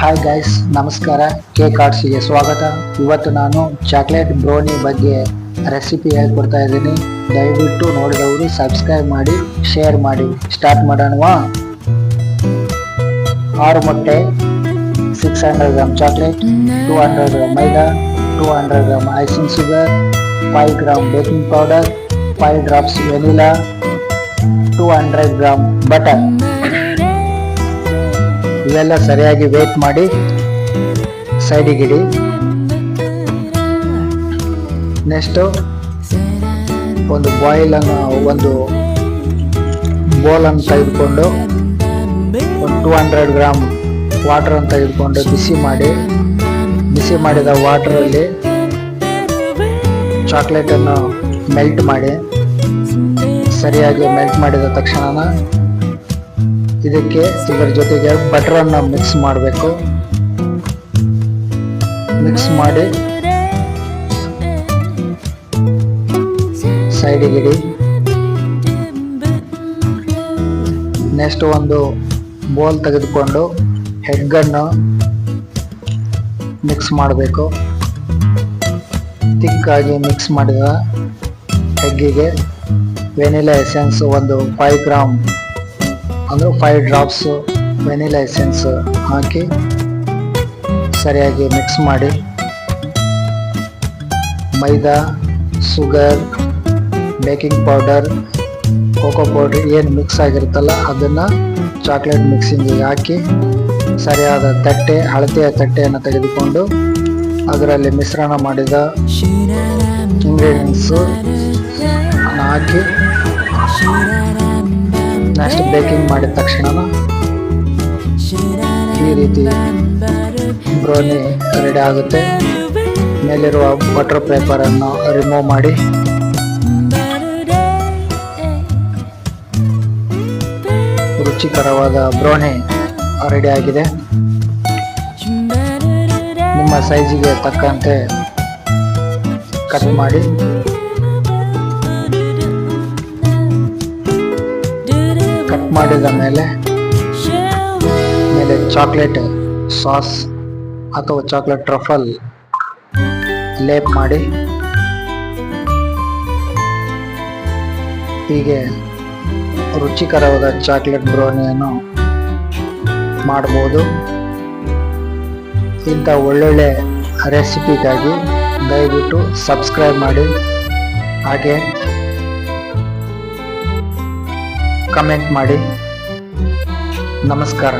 Hi guys ನಮಸ್ಕಾರ. Cake ಆರ್ಟ್ಸಿಗೆ ಸ್ವಾಗತ. ಇವತ್ತು ನಾನು ಚಾಕ್ಲೇಟ್ ಬ್ರೋನಿ ಬಗ್ಗೆ ರೆಸಿಪಿ ಹೇಳ್ಕೊಡ್ತಾ ಇದ್ದೀನಿ. ದಯವಿಟ್ಟು ನೋಡಿದವರು ಸಬ್ಸ್ಕ್ರೈಬ್ ಮಾಡಿ ಶೇರ್ ಮಾಡಿ. ಸ್ಟಾರ್ಟ್ ಮಾಡೋಣವಾ? ಆರು ಮೊಟ್ಟೆ six hundred gram chocolate two hundred gram maida two hundred gram icing sugar five gram baking powder five drops vanilla two hundred gram butter ಇವೆಲ್ಲ ಸರಿಯಾಗಿ ವೇಟ್ ಮಾಡಿ ಸೈಡಿಗಿಡಿ ನೆಕ್ಸ್ಟು ಒಂದು ಬಾಯ್ಲನ್ನು ಒಂದು ಬೋಲನ್ನು ತೆಗೆದುಕೊಂಡು, ಒಂದು ಟೂ ಹಂಡ್ರೆಡ್ ಗ್ರಾಮ್ ವಾಟರ್ ಅನ್ನು ತೆಗೆದುಕೊಂಡು ಬಿಸಿ ಮಾಡಿ, ಬಿಸಿ ಮಾಡಿದ ವಾಟರಲ್ಲಿ ಚಾಕ್ಲೇಟನ್ನು ಮೆಲ್ಟ್ ಮಾಡಿ, ಸರಿಯಾಗಿ ಮೆಲ್ಟ್ ಮಾಡಿದ ತಕ್ಷಣ ಇದಕ್ಕೆ ಇದರ ಜೊತೆಗೆ ಬಟರನ್ನು ಮಿಕ್ಸ್ ಮಾಡಬೇಕು. ಮಿಕ್ಸ್ ಮಾಡಿ. ಸೈಡಿಗಿಡಿ. ನೆಕ್ಸ್ಟ್ ಒಂದು ಬೋಲ್ ತೆಗೆದುಕೊಂಡು ಹೆಗ್ಗನ್ನು ಮಿಕ್ಸ್ ಮಾಡಬೇಕು. ತಿಕ್ಕಾಗಿ ಮಿಕ್ಸ್ ಮಾಡಿದ ಹೆಗ್ಗಿಗೆ ವೆನಿಲಾ ಎಸೆನ್ಸ್ ಒಂದು ಫೈವ್ ಗ್ರಾಮ್ ಅಂದರೆ ಫೈವ್ ಡ್ರಾಪ್ಸ್ ವೆನಿಲಾ ಎಸೆನ್ಸ್ ಹಾಕಿ ಸರಿಯಾಗಿ ಮಿಕ್ಸ್ ಮಾಡಿ. Maida sugar baking powder cocoa powder ಏನು ಮಿಕ್ಸ್ ಆಗಿರುತ್ತಲ್ಲ ಅದನ್ನು ಚಾಕ್ಲೇಟ್ ಮಿಕ್ಸಿಂಗಿಗೆ ಹಾಕಿ ಸರಿಯಾದ ತಟ್ಟೆ ಅಳತೆಯ ತಟ್ಟೆಯನ್ನು ತೆಗೆದುಕೊಂಡು ಅದರಲ್ಲಿ ಮಿಶ್ರಣ ಮಾಡಿದ ಇಂಗ್ರೀಡಿಯೆಂಟ್ಸು ಹಾಕಿ ನೆಕ್ಸ್ಟ್ ಬೇಕಿಂಗ್ ಮಾಡಿದ ತಕ್ಷಣ ಈ ರೀತಿ ಬ್ರೋನಿ ರೆಡಿ ಆಗುತ್ತೆ. ಮೇಲಿರುವ ಬಟರ್ ಪೇಪರನ್ನು ರಿಮೂವ್ ಮಾಡಿ. ರುಚಿಕರವಾದ ಬ್ರೋನಿ ರೆಡಿ ಆಗಿದೆ. ನಿಮ್ಮ ಸೈಜಿಗೆ ತಕ್ಕಂತೆ ಕಟ್ ಮಾಡಿ. ಮಾಡಿದ ಮೇಲೆ ಮೇಲೆ ಚಾಕ್ಲೇಟ್ ಸಾಸ್ ಅಥವಾ ಚಾಕ್ಲೇಟ್ ಟ್ರಫಲ್ ಲೇಪ್ ಮಾಡಿ ಹೀಗೆ ರುಚಿಕರವಾದ ಚಾಕ್ಲೇಟ್ ಬ್ರೌನಿಯನ್ನು ಮಾಡ್ಬೋದು. ಇಂಥ ಒಳ್ಳೊಳ್ಳೆ ರೆಸಿಪಿಗಾಗಿ ದಯವಿಟ್ಟು ಸಬ್ಸ್ಕ್ರೈಬ್ ಮಾಡಿ. ಹಾಗೆ ಕಮೆಂಟ್ ಮಾಡಿ. ನಮಸ್ಕಾರ.